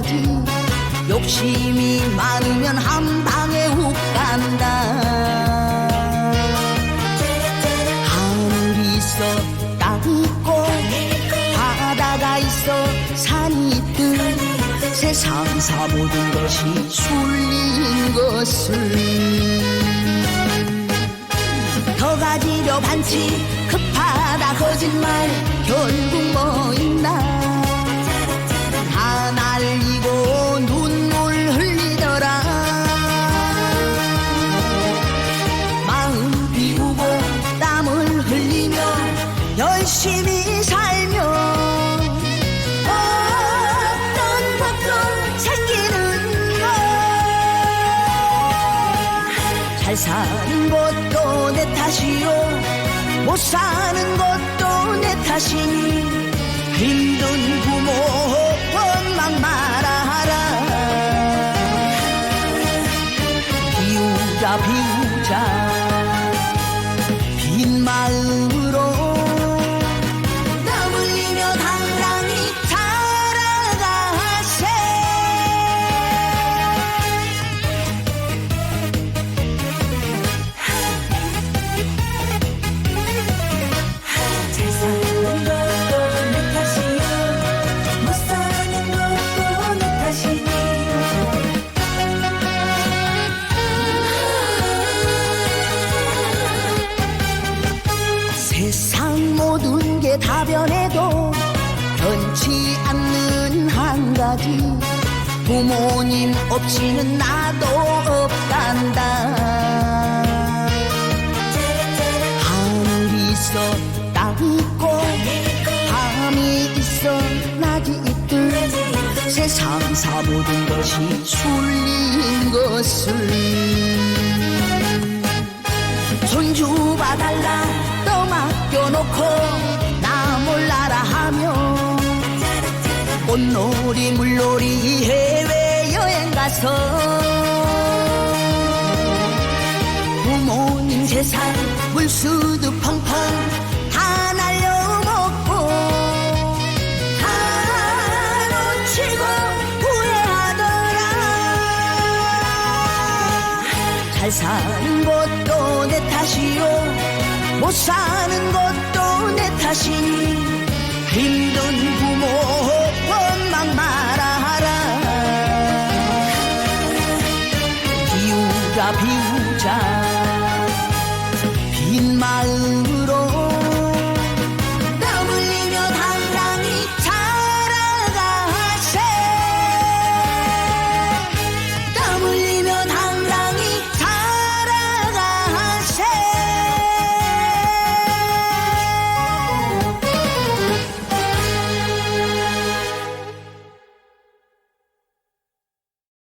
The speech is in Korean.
가지. 욕심이 많으면 한 방에 훅 간다. 하늘이 있어 땅이 있고 바다가 있어 산이 있듯 세상사 모든 것이 술린 것을. 더 가지려 반치 급하다 거짓말 결 열심히 살며 어떤 것도 생기는 것잘 사는 것도 내 탓이요. 못 사는 것도 내 탓이니 힘든 부모 원망 말아라. 비우자 비우자 게다 변해도 변치 않는 한 가지. 부모님 없이는 나도 없단다. 하늘이 있어 땅이 있고 밤이 있어 낮이 있듯 세상사 모든 것이 술린 것을 손주봐달라. 떠맡겨놓고 꽃놀이 물놀이 해외여행 가서 부모님 재산 물수도 펑펑 다 날려먹고 다 놓치고 후회하더라. 잘 사는 것도 내 탓이요. 못 사는 것도 내 탓이니 비우자 비우자 빈 마음